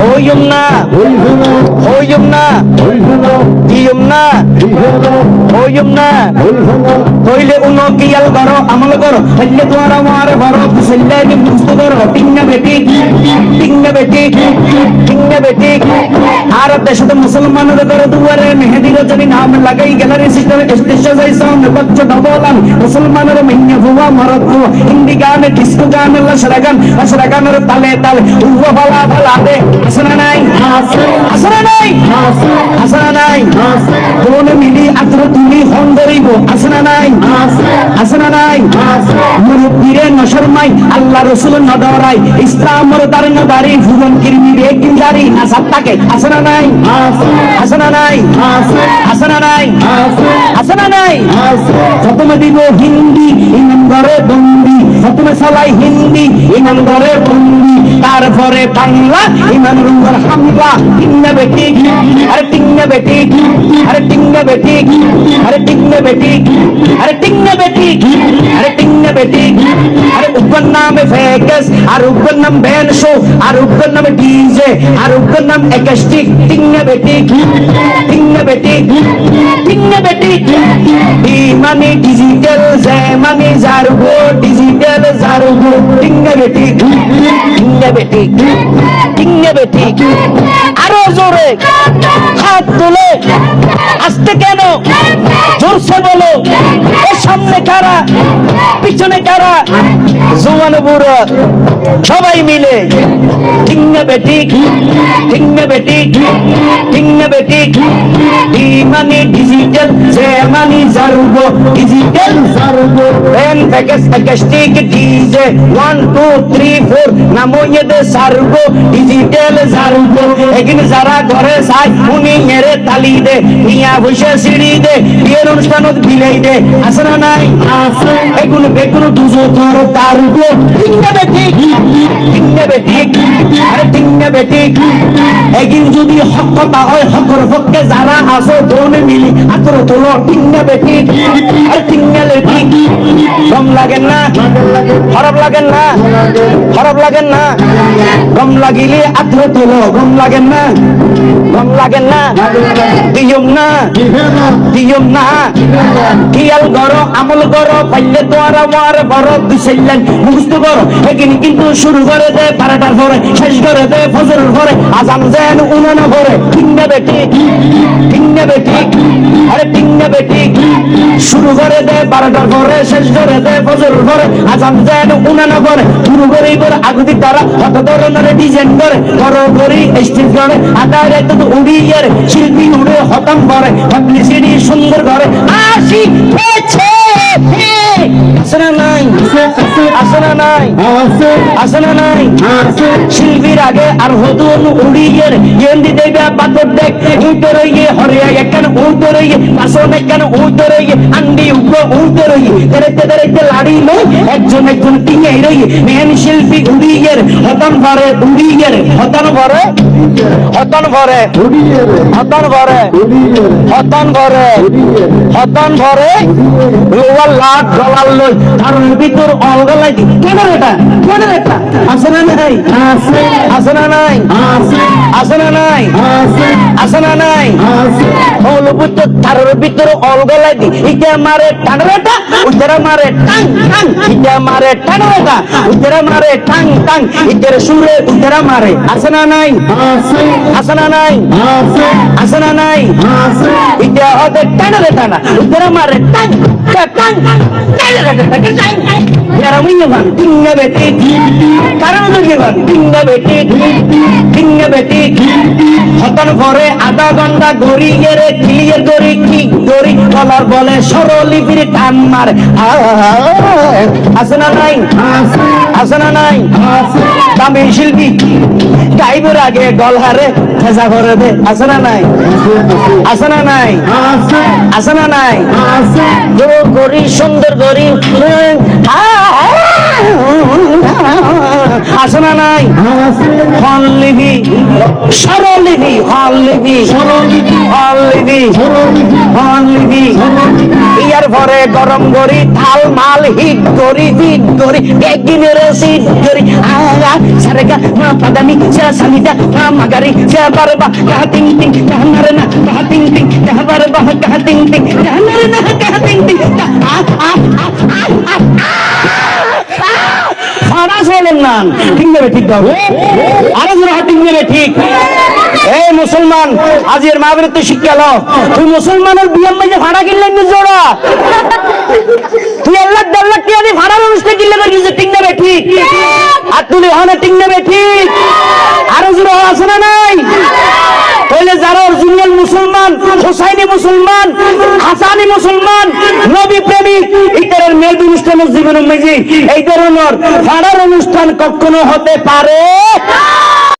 হইম না হইম না দিয়ম না। হইম না করো, আমল করো। হইলে তোমার আমার বড় ফুসল্লে নি বেটি টিঙ্গা বেটি টিঙ্গা বেটি। আর দেশে মুসলমানদের নাম লাগাই গ্যালারি সিস্টেম স্টেশন যাই সাউন্ড বচ্চ মুসলমানের মাইয়া ভুয়া ভুয়া। হিন্দি গান, ডিস্কো গান, লসরা গান, লসরা গানের তালে তালে। উহ ভালা ভালা দে। আসনা নাই আসনা নাই আসনা নাই। আসনা নাই। আসনা নাই। মুরব্বীরে নশরমাই আল্লাহ রসুল নদরাই দিব হিন্দি ইমাম প্রথমে সলাই হিন্দি ইমাম ঘরে বন্দি। তারপরে বাংলা, ইমান রুঙ্গর হামলা। টিঙ্গা বেটি, আরে টিঙ্গা বেটি, আরে টিঙ্গা বেটি, আরে টিঙ্গা বেটি, আরে টিঙ্গা বেটি, আরে টিঙ্গা বেটি, আরে উপর নামে ফেকাস, আর উপর নাম ব্যান শো, আর উপর নামে ডিজে, আর উপর নাম একাস্টিক টিঙ্গা বেটি টিঙ্গা বেটি টিঙ্গা বেটি। ই মানে ডিজিটাল জে মানে জারগো ডিজিটাল জারগো টিঙ্গা বেটি। টিঙ্গা বেটি। টিঙ্গা বেটি। আরও জোরে হাত তুলে। আসতে কেন? জোরসে বলো। ও সামনে কারা? পিছনে কারা? জোয়ান বুড়ো সবাই মিলে। টিঙ্গা বেটি। টিঙ্গা বেটি। টিঙ্গা বেটি। ডি মানে ডিজিটাল জে মানে জারুগো digital জারুগো। Then package acoustic DJ one two three four নামো দে সারগো ডিজিটাল জারুগো। এখানে যারা ঘরে চাই উনি মেরে তালি দে মিয়া বসে সিঁড়ি দে, বিয়ের অনুষ্ঠানত বিলাই দে। আছে না নাই? এগুলো বেগুলো দুজো তোর তারগো। টিঙ্গা বেটি টিঙ্গা বেটি আরে টিঙ্গা বেটি এগিন যদি হক হয়, হকর পক্ষে যারা আসো দোনে মিলি, আতর তোলো টিঙ্গা বেটি। আরে টিঙ্গা লেটি। গম লাগেন না খারাপ লাগেন না খারাপ লাগেন না। গম লাগিলে আতর তোলো, গম লাগেন না। গম লাগেন না, দিয়ম না দিয়ম না। কিয়াল করো আমল করো পাইলে তো আর আমার বড় দুসাইলেন মুখস্থ করো এখানে কিন্তু শুরু করে দে, বারোটার পরে শেষ করে দে, ফজরের পরে আজান যেন উনানো পরে টিঙ্গা বেটি টিঙ্গা বেটি, আরে টিঙ্গা বেটি। শুরু করে দে, বারোটার পরে শেষ করে দে, ফজরের পরে আজান যেন উনানো পরে শুরু করে পরে আগুতি তারা কত ধরনের ডিজাইন করে বড় করি স্টেজ করে আটার এত উড়িয়ে শিল্পী উড়ে হতম করে আসনা নাই? আসনা নাই? শিল্পীর আগে আর হদুন উড়িয়ে গেন্দি দেবে পাথর দেখ। উঠে গিয়ে হরিয়া একখান উঠে রইয়ে পাশন একখান উঠে রইয়ে আন্ডি উগ্র উঠে রইয়ে দেরেতে দেরেতে লাড়ি লই একজন একজন টিঙে রইয়ে মেন শিল্পী উড়িয়ে হতন ভরে উড়িয়ে হতন ভরে হতন ভরে হতন ভরে হতন ভরে হতন ভরে লোয়ার লাখ ডলার লই। তার ভিতর অলগলাই দি কেন এটা? কেন এটা? আছে না নাই? আছে না নাই? আছে না নাই? আছে না নাই? হল বুঝতে তার ভিতর অলগলাই দি ইটা মারে টানরেটা উজরা মারে টাং টাং ইটা মারে টানরেটা উজরা মারে টাং টাং ইটার সুরে উজরা মারে। আছে না নাই? আছে না নাই? আছে না নাই? ইটা হতে টানরে টানা উজরা মারে টাং আধা ঘণ্টা গড়ি গেরে ক্লিয়ার গড়ি কি গড়ি কলার বলে সরলিপির টান মার আছে না নাই? আছে না নাই? দামি শিল্পী। গাইবের আগে গলহারে ফেসা করে দে। আছে না নাই? আছে না নাই? আছে না নাই? করি সুন্দর করি আছে না নাই? ফল লিবি সরলিবি হলিবি হলিবি হলিবি ইয়ার ভরে গরম গরি থাল মাল হিট গরি হিট গরি একদিনের সিট গরি আগা সারেগা, মা পাদানি সা সানিদা, মা মাগারি সা বারবা, কাহ তিং তিং কাহ নারে না, কাহ তিং তিং কাহ বারবা, কাহ তিং তিং কাহ কাহ আ আ আ আ আ। চলেন না। ঠিক যাবে ঠিক যাবে ঠিক যাবে ঠিক। এই মুসলমান আজের মা শিক্ষা লো তুই মুসলমানের মাঝে ভাড়া কিনলেন নি জোড়া? তুই আল্লাহ দাল্লাহ কি আদি ভাড়া মানুষকে কিনলে পারবি যে ঠিক নেবে, ঠিক। আর তুই হনে ঠিক নেবে, ঠিক। আরও জোরে আছে না নাই তাহলে যারা অরিজিনাল মুসলমান হোসাইনি মুসলমান, হাসানি মুসলমান, নবী প্রেমিক ইতারের মেয়েদ অনুষ্ঠান জীবন মেজি এই ধরনের ফাড়ার অনুষ্ঠান কখনো হতে পারে?